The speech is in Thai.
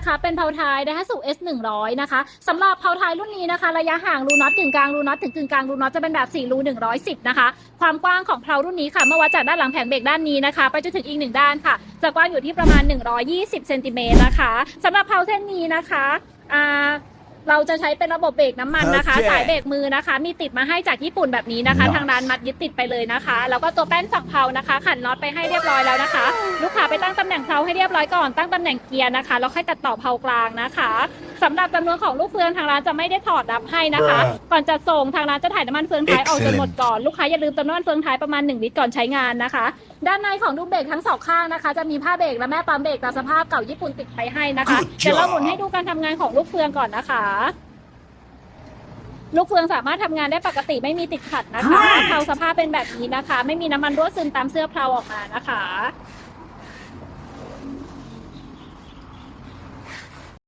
นะคะ เป็นเพาท้ายนะคะสู่ S 1 0 0นะคะสำหรับเพาท้ายรุ่นนี้นะคะ ระยะห่างรูน็อตถึงกลางรูน็อตถึงกึ่งกลางรูน็อตจะเป็นแบบ4รู110นะคะ ความกว้างของเพลารุ่นนี้ค่ะเมื่อวัดจากด้านหลังแผงเบรกด้านนี้นะคะ ไปจนถึงอีกหนึ่งด้านค่ะ จะกว้างอยู่ที่ประมาณ 120เซนติเมตรนะคะสำหรับเพลาเส้นนี้นะคะอ่า เราจะใช้เป็นระบบเบรกน้ำมันนะคะ โอเค สายเบรกมือนะคะ มีติดมาให้จากญี่ปุ่นแบบนี้นะคะ Nice ทางร้านมัดยึดติดไปเลยนะคะ แล้วก็ตัวแป้นฝั่งเพลานะคะ ขันน็อตไปให้เรียบร้อยแล้วนะคะ ลูกค้าไปตั้งตำแหน่งเพลาให้เรียบร้อยก่อนตั้งตำแหน่งเกียร์นะคะแล้วค่อยตัดต่อเพลากลางนะคะสำหรับจำนวนของลูกเฟืองทางร้านจะไม่ได้ถอดรับให้นะคะ Bruh ก่อนจะส่งทางร้านจะถ่ายน้ำมันเฟืองท้ายออกจนหมด Excellent ก่อนลูกค้าอย่าลืมเติมน้ำมันเฟืองท้ายประมาณ1ลิตรก่อนใช้งานนะคะ ด้านในของลูกเบรกทั้งสองข้างนะคะ จะมีผ้าเบรกและแม่ปั๊มเบรกตามสภาพเก่าญี่ปุ่นติดไปให้นะคะ Good เดี๋ยวเรา job หมุนให้ดูการทำงานของลูกเฟืองก่อนนะคะลูกเฟืองสามารถทำงานได้ปกติไม่มีติดขัดนะคะ Great เพลาสภาพเป็นแบบนี้นะคะ ไม่มีน้ำมันรั่วซึมตามเสื้อเพลาออกมานะคะ